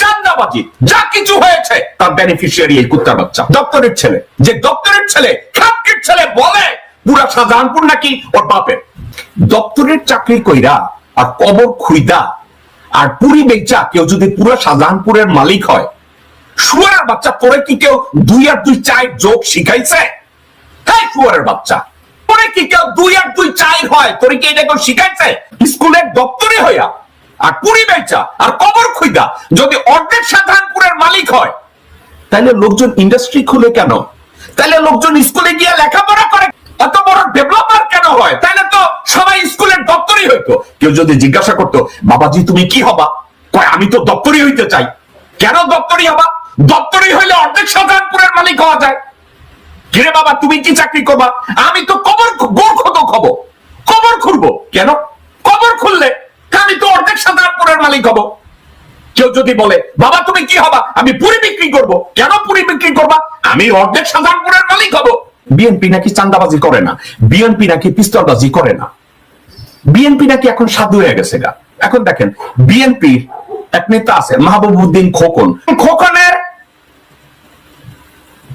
চান্দাবাজি, যা কিছু হয়েছে, তার বেনিফিশিয়ারি এই কুত্তার বাচ্চা। দপ্তরের ছেলে। যে দপ্তরের ছেলে ছেলে বলে, পুরা শাহজাহানপুর নাকি ওর বাপের। দপ্তরের চাকরি কইরা আর কবর খুইদা আর বেচা কেউ যদি পুরো শাহজাহানপুরের মালিক হয়, শুয়ারের বাচ্চা তোরে কি কেউ দুই আর দুই চায়ের যোগ শিখাইছে? হ্যাঁ শুয়ারের বাচ্চা, তোরে কি কেউ দুই আর দুই চাই হয়, তোরে কি এটা কেউ শিখাইছে? স্কুলের দপ্তরে হইয়া আর পুরি বেচা, আর কবর খুইদা। যদি অর্ধেক সাধারণপুরের মালিক হয় তাহলে লোকজন ইন্ডাস্ট্রি খুলে কেন? তাহলে লোকজন স্কুলে গিয়ে লেখাপড়া করে। এত বড় ডেভেলপার কেন হয়? তাহলে তো সবাই স্কুলের দপ্তরই হইতো। কেউ যদি জিজ্ঞাসা করতো, বাবাজি, তুমি কি হবা? কয়, আমি তো দপ্তরই হইতে চাই। কেন দপ্তরই হবা? দপ্তরই হইলে অর্ধেক সাধারণপুরের মালিক হওয়া যায়। কিরে বাবা, তুমি কি চাকরি করবা? আমি তো কবর গোর খত খব কবর খুলবো? কেন? কবর খুললে তো অর্ধেক মালিক হব। কেউ যদি বলে, বাবা, তুমি কি হবা? আমি পুরি বিক্রি করব। কেন পুরি বিক্রি করবা? আমি অর্ধেক সাধারণপুরের মালিক হব। বিএনপি নাকি চান্দাবাজি করে না? বিএনপি নাকি পিস্তলবাজি করে না? বিএনপি নাকি এখন সাধু হয়ে গেছে গা? এখন দেখেন বিএনপির এক নেতা আছে, মাহবুবউদ্দিন খোকন। খোকনের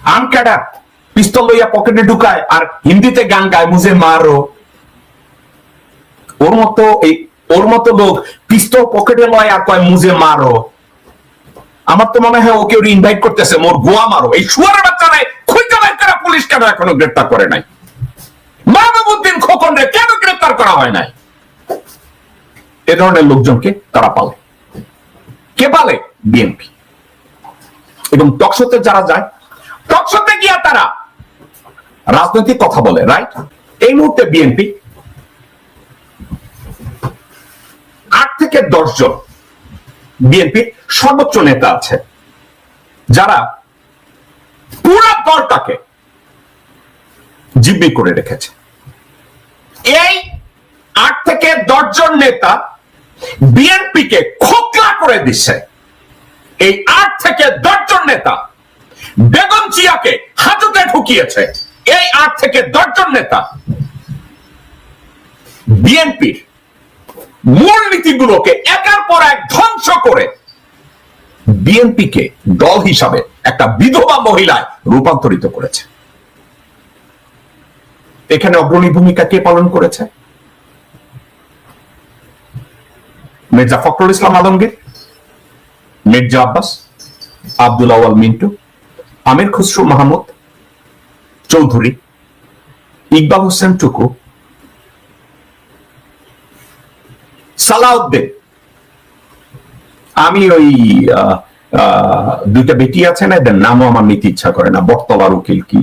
আমকাডা পিস্তল লইয়া পকেটে ঢুকায় আর হিন্দিতে গান গায় মুজে মারো। ওর মতো এই ওর মতো লোক পিস্তল পকেটে লয় আর কয়, মুজে মারো। আমার তো মনে হয় ওকে ইনভাইট করতেছে, মোর গোয়া মারো। এই শুয়ার বাচ্চারে খুঁজতে বের করা পুলিশ কেন এখনও গ্রেপ্তার করে নাই? মাহবুবুদ্দিন খোকন রে কেন গ্রেপ্তার করা হয় নাই? এ ধরনের লোকজনকে তারা পালে? কে পালে? বিএনপি এবং টকশোতে যারা যায়, টকশোতে গিয়া তারা রাজনৈতিক কথা বলে রাইট এই মুহূর্তে বিএনপি আট থেকে দশ জন বিএনপির সর্বোচ্চ নেতা আছে, যারা পুরো দলটাকে জিম্মি করে রেখেছে। এই আট থেকে দশ জন নেতা বিএনপিকে খোকলা করে দিচ্ছে এই আট থেকে দশ জন নেতা বেগম জিয়াকে হাজতে ঢুকিয়েছে। এই আট থেকে দশ জন নেতা বিএনপির মূল নীতিগুলোকে একের পর এক ধ্বংস করে বিএনপিকে দল হিসাবে একটা বিধবা মহিলায় রূপান্তরিত করেছে। এখানে অগ্রণী ভূমিকা কে পালন করেছে? মির্জা ফখরুল ইসলাম আলমগীর, মির্জা আব্বাস, আব্দুল আওয়াল মিন্টু, আমির খুসরু মাহমুদ, চৌধুরী, ইকবাল হোসেন টুকু সালাউদ্দিন আমি ওই দুইটা বেটি আছে না, এদের নামও আমার নিতে ইচ্ছা করে না। বটতলার উকিল কি?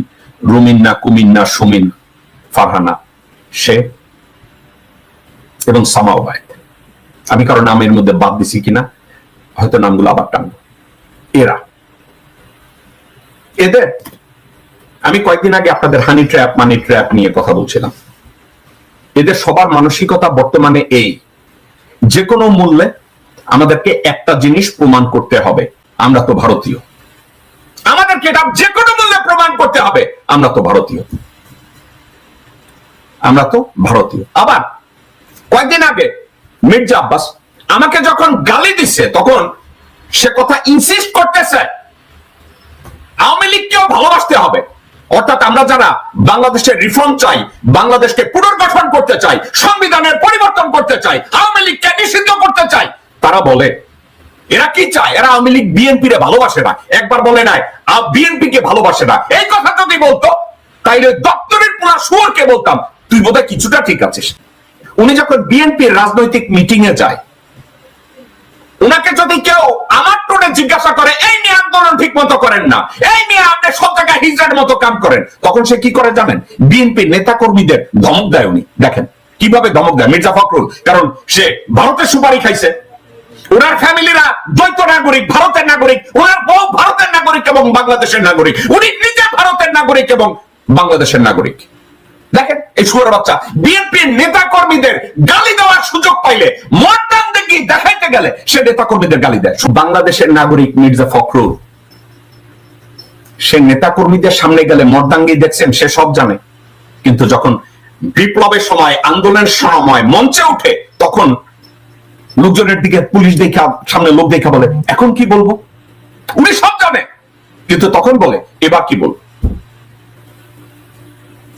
রুমিন্না কুমিন্না সুমিন? ফারহানা, সে এবং সামাওবায়দ আমি কারও নামের মধ্যে বাদ দিছি কিনা, হয়তো নামগুলো আবার টানবো। এরা। এদের। আমি কয়েকদিন আগে আপনাদের হানি ট্র্যাপ মানি ট্র্যাপ নিয়ে কথা বলছিলাম। এদের সবার মানসিকতা বর্তমানে এই। যে কোনো মূল্যে আমাদেরকে একটা জিনিস প্রমাণ করতে হবে, আমরা তো ভারতীয়। আমাদেরকে এটা যে কোনো মূল্যে প্রমাণ করতে হবে, আমরা তো ভারতীয়। আমরা তো ভারতীয়। আবার কয়েকদিন আগে মির্জা আব্বাস আমাকে যখন গালি দিচ্ছে তখন সে কথা ইনসিস্ট করতেছে, আওয়ামী লীগকেও ভালোবাসতে হবে। অর্থাৎ আমরা যারা বাংলাদেশের রিফর্ম চাই, বাংলাদেশকে পুনর্গঠন করতে চাই, সংবিধানের পরিবর্তন করতে চাই, আওয়ামী লীগকে নিষিদ্ধ করতে চাই, তারা বলে, এরা কি চায়? এরা আওয়ামী লীগ বিএনপি রে ভালোবাসে না। একবার বলে নাই বিএনপি কে ভালোবাসে না। এই কথা যদি বলতো, তাইলে দপ্তরের পুরা সুরকে বলতাম, তুই বোধহয় কিছুটা ঠিক আছিস। উনি যখন বিএনপির রাজনৈতিক মিটিং এ যায় উনাকে যদি কেউ আমার টোনে জিজ্ঞাসা করে, এই নিয়ে আন্দোলন ঠিক মতো করেন না, এই নিয়ে আপনি সব জায়গায় হিজড়ার মতো কাম করেন, তখন সে কি করে জানেন? বিএনপি নেতা কর্মীদের ধমক দেয় উনি। দেখেন, কীভাবে ধমক দেয় মির্জা ফখরুল, কারণ সে ভারতের সুপারি খাইছে। ওনার ফ্যামিলিরা দ্বৈত নাগরিক, ভারতের নাগরিক, ওনার বউ ভারতের নাগরিক এবং বাংলাদেশের নাগরিক। উনি নিজে ভারতের নাগরিক এবং বাংলাদেশের নাগরিক। দেখেন, এই শুয়ার বাচ্চা। বিএনপির নেতা কর্মীদের গালি দেওয়ার সুযোগ পাইলে দেখাইতে গেলে সে নেতা কর্মীদের গালি দেয়। বাংলাদেশের নাগরিক মির্জা ফখরুল, সে নেতা কর্মীদের সামনে গেলে মর্দাঙ্গি দেখছেন, সে সব জানে। কিন্তু যখন বিপ্লবের সময়, আন্দোলনের সময় মঞ্চে উঠে, তখন লোকজনের দিকে, পুলিশ দেখা, সামনে লোক দেখা বলে, এখন কি বলব? উনি সব জানে। কিন্তু তখন বলে, এবার কি বলব?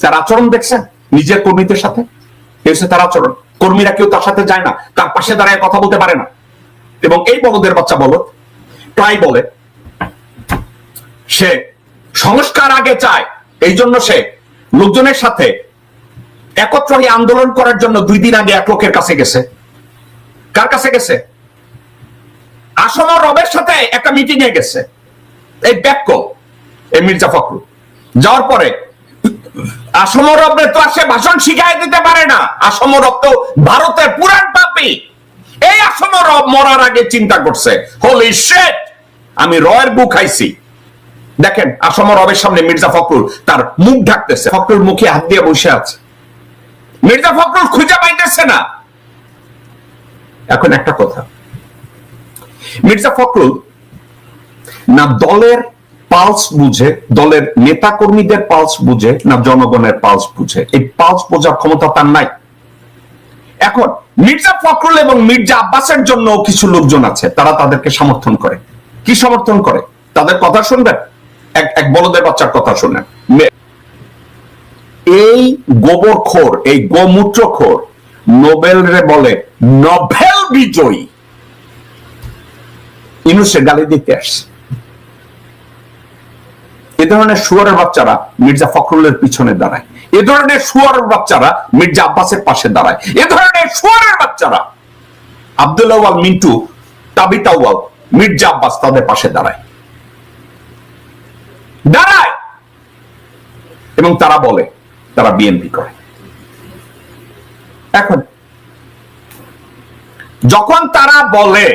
তার আচরণ দেখছেন নিজের কর্মীদের সাথে। তার আচরণ, কর্মীরা কেউ তার সাথে যায় না, তার পাশে দাঁড়ায় কথা বলতে পারে না। এবং এই বলদের বাচ্চা বলো, প্রায় বলে, সে সংস্কার আগে চায়, এই জন্য সে লোকজনের সাথে একত্র হয়ে আন্দোলন করার জন্য দুই দিন আগে এক লোকের কাছে গেছে। কার কাছে গেছে? আসম রবের সাথে একটা মিটিং এ গেছে। এই ব্যাক্য এই মির্জা ফখরুল। যাওয়ার পরে, আসম রবের তো আর সে ভাষণ শিখাই দিতে পারে না। আসম রব তো ভারতের পুরান পাপি। এই আসম রব মরার আগে চিন্তা করছে হোলি শেট আমি রয়ের বু খাইছি। দেখেন, আসম রবের সামনে মির্জা ফখরুল তার মুখ ঢাকতেছে। ফখরুল মুখে হাত দিয়ে বসে আছে। মির্জা ফখরুল খুঁজে পাইতেছে না। এখন একটা কথা। মির্জা ফখরুল না দলের পালস বুঝে, দলের নেতা কর্মীদের পালস বুঝে, না জনগণের পালস বুঝে, এই পালস বোঝার ক্ষমতা তার নাই। এখন মির্জা ফখরুল এবং মির্জা আব্বাসের জন্য কিছু লোকজন আছে, তারা তাদেরকে সমর্থন করে। কি সমর্থন করে? তাদের কথা শুনবেন? এক এক বলদের বাচ্চার কথা শুনেন এই গোবর খোর, এই গোমূত্র খোর নোবেল রে বলে নোবেল বিজয়ী। ইনুসে গালি দিতে আসছে। এ ধরনের সুয়ারের বাচ্চারা মির্জা ফখরুলের পিছনে দাঁড়ায়। এ ধরনের সুয়ারের বাচ্চারা মির্জা আব্বাসের পাশে দাঁড়ায়। এ ধরনের সুয়ারের বাচ্চারা আবদুল্লাহওয়াল মিন্টু, তাবিতা ওয়াল মির্জা আব্বাস তাদের পাশে দাঁড়ায়। দাঁড়ায়! এবং তারা বলে, তারা বিএনপি করে। এখন, যখন তারা বলে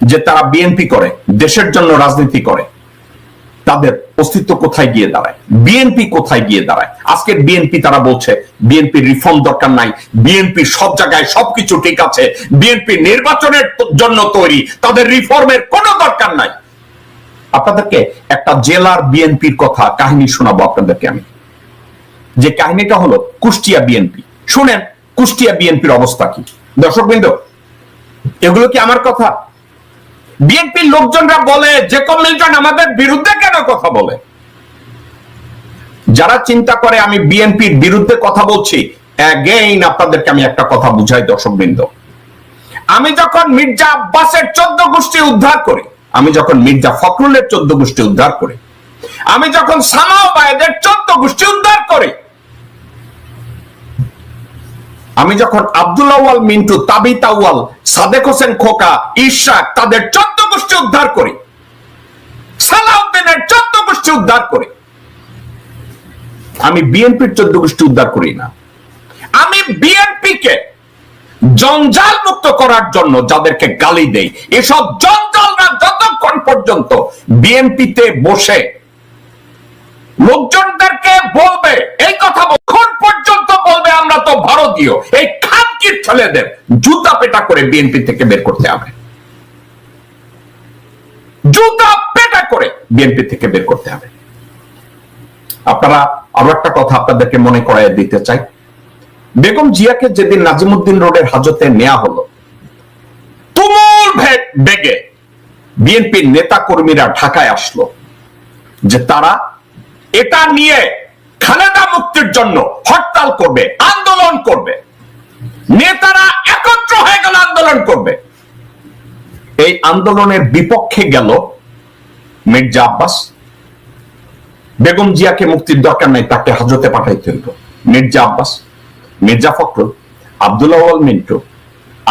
যে তারা বিএনপি করে, দেশের জন্য রাজনীতি করে তাদের অস্তিত্ব কোথায় গিয়ে দাঁড়ায়? বিএনপি কোথায় গিয়ে দাঁড়ায়? আজকের বিএনপি তারা বলছে বিএনপি রিফর্ম দরকার নাই বিএনপি সব জায়গায় সবকিছু ঠিক আছে বিএনপি নির্বাচনের জন্য তৈরি, তাদের রিফর্মের কোনো দরকার নাই। আপনাদেরকে একটা জেলার বিএনপির কথা, কাহিনী শোনাবো আপনাদেরকে আমি। যে কাহিনীটা হলো কুষ্টিয়া বিএনপি শুনেন, কুষ্টিয়া বিএনপির অবস্থা কি? দর্শকবৃন্দ, এগুলো কি আমার কথা? বিএনপির লোকজনরা বলে যে মিল্টন আমাদের বিরুদ্ধে কেন কথা বলে? যারা চিন্তা করে, আমি বিএনপির বিরুদ্ধে কথা বলছি অ্যাগেইন আপনাদেরকে আমি একটা কথা বুঝাই, দর্শকবৃন্দ। আমি যখন মির্জা আব্বাসের চোদ্দ গোষ্ঠী উদ্ধার করি, আমি যখন মির্জা ফখরুলের চোদ্দ গোষ্ঠী উদ্ধার করি, আমি যখন সামাও বায়েদের চোদ্দ গোষ্ঠী উদ্ধার করি আমি যখন আব্দুল্লাহ ওয়াল মিন্টু, তাবিতা ওয়াল সাদেক হোসেন খোকা, ইশাক, তাদের চোদ্দ গোষ্ঠী উদ্ধার করি। সালাউদ্দিনের চোদ্দ গোষ্ঠী উদ্ধার করি। আমি বিএনপির চোদ্দ গোষ্ঠী উদ্ধার করি না। আমি বিএনপিকে জঞ্জাল মুক্ত করার জন্য যাদেরকে গালি দেই, এসব জঞ্জালরা যতক্ষণ পর্যন্ত বিএনপিতে বসে লোকজনদেরকে বলবে এই কথা কখন পর্যন্ত বলবে আমরা ভারতীয়, এই খানকির ছেলেদের জুতা পেটা করে বিএনপি থেকে বের করতে হবে। জুতা পেটা করে বিএনপি থেকে বের করতে হবে। আপনারা আরও একটা কথা আপনাদেরকে মনে করাই দিতে চাই। বেগম জিয়াকে যেদিন নাজিমুদ্দিন রোডের হাজতে নেওয়া হলো, তুমুল বেগে বিএনপির নেতা কর্মীরা ঢাকায় আসলো যে তারা এটা নিয়ে খালেদা মুক্তির জন্য হরতাল করবে, আন্দোলন করবে। নেতারা একত্র হয়ে গেল, আন্দোলন করবে। এই আন্দোলনের বিপক্ষে গেল মির্জা আব্বাস। বেগম জিয়াকে মুক্তির দরকার নাই, তাকে হাজতে পাঠাইতে হইব। মির্জা আব্বাস, মির্জা ফখরুল আব্দুল্লাহ মিন্টু,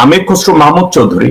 আমির খসরু মাহমুদ চৌধুরী